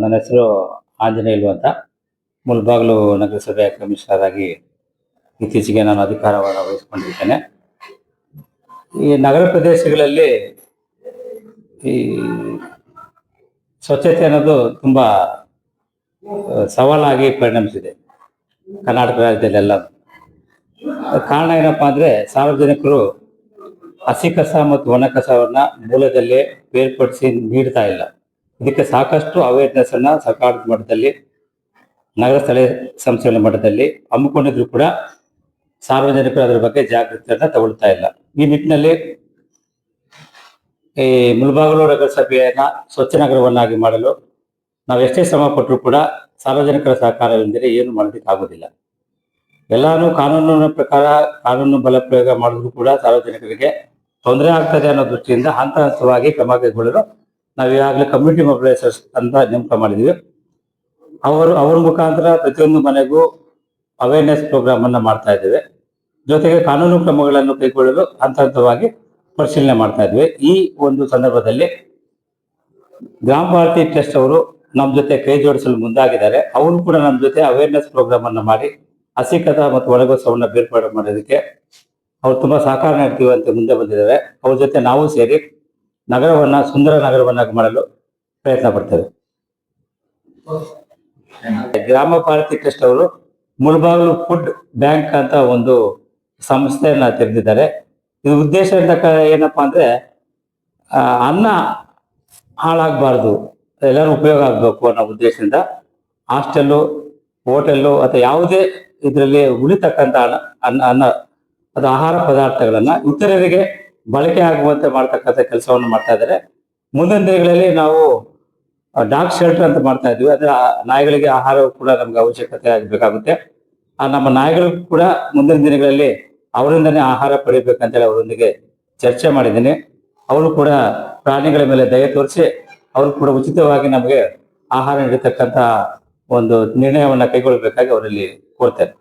ನನ್ನ ಹೆಸರು ಆಂಜನೇಯಲು ಅಂತ. ಮುಲ್ಬಾಗ್ಲು ನಗರಸಭೆ ಕಮಿಷನರ್ ಆಗಿ ಇತ್ತೀಚೆಗೆ ನಾನು ಅಧಿಕಾರವನ್ನು ವಹಿಸಿಕೊಂಡಿದ್ದೇನೆ ಈ ನಗರ ಪ್ರದೇಶಗಳಲ್ಲಿ ಈ ಸ್ವಚ್ಛತೆ ಅನ್ನೋದು ತುಂಬ ಸವಾಲಾಗಿ ಪರಿಣಮಿಸಿದೆ. ಕರ್ನಾಟಕ ರಾಜ್ಯದಲ್ಲೆಲ್ಲ. ಕಾರಣ ಏನಪ್ಪಾ ಅಂದ್ರೆ ಸಾರ್ವಜನಿಕರು ಹಸಿ ಕಸ ಮತ್ತು ಒಣ ಕಸವನ್ನು ಮೂಲದಲ್ಲೇ ಬೇರ್ಪಡಿಸಿ ನೀಡ್ತಾ ಇಲ್ಲ. ಇದಕ್ಕೆ ಸಾಕಷ್ಟು ಅವೇರ್ನೆಸ್ ಅನ್ನ ಸರ್ಕಾರದ ಮಟ್ಟದಲ್ಲಿ, ನಗರ ಸ್ಥಳೀಯ ಸಂಸ್ಥೆಗಳ ಮಟ್ಟದಲ್ಲಿ ಹಮ್ಮಿಕೊಂಡಿದ್ರು ಕೂಡ ಸಾರ್ವಜನಿಕರು ಅದರ ಬಗ್ಗೆ ಜಾಗೃತಿಯನ್ನ ತಗೊಳ್ತಾ ಇಲ್ಲ. ಈ ನಿಟ್ಟಿನಲ್ಲಿ ಈ ಮುಲ್ಬಾಗಲು ನಗರಸಭೆಯನ್ನ ಸ್ವಚ್ಛ ನಗರವನ್ನಾಗಿ ಮಾಡಲು ನಾವು ಎಷ್ಟೇ ಶ್ರಮ ಪಟ್ಟರು ಕೂಡ ಸಾರ್ವಜನಿಕರ ಸಹಕಾರವಿಲ್ಲದೆ ಏನು ಮಾಡೋದಕ್ಕೆ ಆಗೋದಿಲ್ಲ. ಎಲ್ಲಾನು ಕಾನೂನಿನ ಪ್ರಕಾರ ಕಾನೂನು ಬಲ ಪ್ರಯೋಗ ಮಾಡಿದ್ರು ಕೂಡ ಸಾರ್ವಜನಿಕರಿಗೆ ತೊಂದರೆ ಆಗ್ತದೆ ಅನ್ನೋ ದೃಷ್ಟಿಯಿಂದ ಹಂತ ಹಂತವಾಗಿ ಕ್ರಮ ಕೈಗೊಳ್ಳಲು ನಾವು ಈಗಾಗಲೇ ಕಮ್ಯುನಿಟಿ ಮೊಬಿಲೈಸರ್ಸ್ ಅಂತ ನೇಮಕ ಮಾಡಿದ್ದೀವಿ ಅವರು, ಅವ್ರ ಮುಖಾಂತರ ಪ್ರತಿಯೊಂದು ಮನೆಗೂ ಅವೇರ್ನೆಸ್ ಪ್ರೋಗ್ರಾಮ್ ಅನ್ನ ಮಾಡ್ತಾ ಇದ್ದೇವೆ. ಜೊತೆಗೆ ಕಾನೂನು ಕ್ರಮಗಳನ್ನು ಕೈಗೊಳ್ಳಲು ಹಂತ ಹಂತವಾಗಿ ಪರಿಶೀಲನೆ ಮಾಡ್ತಾ ಇದ್ವಿ. ಈ ಒಂದು ಸಂದರ್ಭದಲ್ಲಿ ಗ್ರಾಮ ಭಾರತಿ ಟ್ರಸ್ಟ್ ಅವರು ನಮ್ಮ ಜೊತೆ ಕೈ ಜೋಡಿಸಲು ಮುಂದಾಗಿದ್ದಾರೆ. ಅವರು ಕೂಡ ನಮ್ಮ ಜೊತೆ ಅವೇರ್ನೆಸ್ ಪ್ರೋಗ್ರಾಮ್ ಅನ್ನು ಮಾಡಿ ಹಸಿ ಕಸ ಮತ್ತು ಒಳಗೋತ್ಸವವನ್ನು ಬೇರ್ಪಾಡು ಮಾಡೋದಕ್ಕೆ ಅವ್ರು ತುಂಬಾ ಸಹಕಾರ ನೀಡ್ತೀವಿ ಅಂತ ಮುಂದೆ ಬಂದಿದ್ದಾರೆ. ಅವ್ರ ಜೊತೆ ನಾವು ಸೇರಿ ನಗರವನ್ನ ಸುಂದರ ನಗರವನ್ನಾಗಿ ಮಾಡಲು ಪ್ರಯತ್ನ ಪಡ್ತೇವೆ. ಗ್ರಾಮ ಭಾರತಿ ಟ್ರಸ್ಟ್ ಅವರು ಮುಳಬಾಗಿಲು ಫುಡ್ ಬ್ಯಾಂಕ್ ಅಂತ ಒಂದು ಸಂಸ್ಥೆಯನ್ನ ತೆರೆದಿದ್ದಾರೆ. ಇದು ಉದ್ದೇಶ ಇರ್ತಕ್ಕ ಏನಪ್ಪಾ ಅಂದ್ರೆ ಅನ್ನ ಹಾಳಾಗಬಾರ್ದು, ಎಲ್ಲರೂ ಉಪಯೋಗ ಆಗಬೇಕು ಅನ್ನೋ ಉದ್ದೇಶದಿಂದ ಹಾಸ್ಟೆಲ್ಲು, ಹೋಟೆಲ್ಲು ಅಥವಾ ಯಾವುದೇ ಇದರಲ್ಲಿ ಉಳಿತಕ್ಕಂಥ ಅನ್ನ ಅನ್ನ ಅದು ಆಹಾರ ಪದಾರ್ಥಗಳನ್ನ ಇತರರಿಗೆ ಬಳಕೆ ಆಗುವಂತೆ ಮಾಡ್ತಕ್ಕಂಥ ಕೆಲಸವನ್ನು ಮಾಡ್ತಾ ಇದ್ದಾರೆ. ಮುಂದಿನ ದಿನಗಳಲ್ಲಿ ನಾವು ಡಾಗ್ ಶೆಲ್ಟರ್ ಅಂತ ಮಾಡ್ತಾ ಇದ್ವಿ ಅಂದ್ರೆ ನಾಯಿಗಳಿಗೆ ಆಹಾರ ಕೂಡ ನಮ್ಗೆ ಅವಶ್ಯಕತೆ ಆಗಬೇಕಾಗುತ್ತೆ. ಆ, ನಮ್ಮ ನಾಯಿಗಳಿಗೂ ಕೂಡ ಮುಂದಿನ ದಿನಗಳಲ್ಲಿ ಅವರಿಂದನೇ ಆಹಾರ ಪಡಿಬೇಕಂತೇಳಿ ಅವರೊಂದಿಗೆ ಚರ್ಚೆ ಮಾಡಿದ್ದೀನಿ. ಅವರು ಕೂಡ ಪ್ರಾಣಿಗಳ ಮೇಲೆ ದಯೆ ತೋರಿಸಿ ಅವರು ಕೂಡ ಉಚಿತವಾಗಿ ನಮಗೆ ಆಹಾರ ನೀಡತಕ್ಕಂತ ಒಂದು ನಿರ್ಣಯವನ್ನ ಕೈಗೊಳ್ಳಬೇಕಾಗಿ ಅವರಲ್ಲಿ ಕೋರ್ತೇನೆ.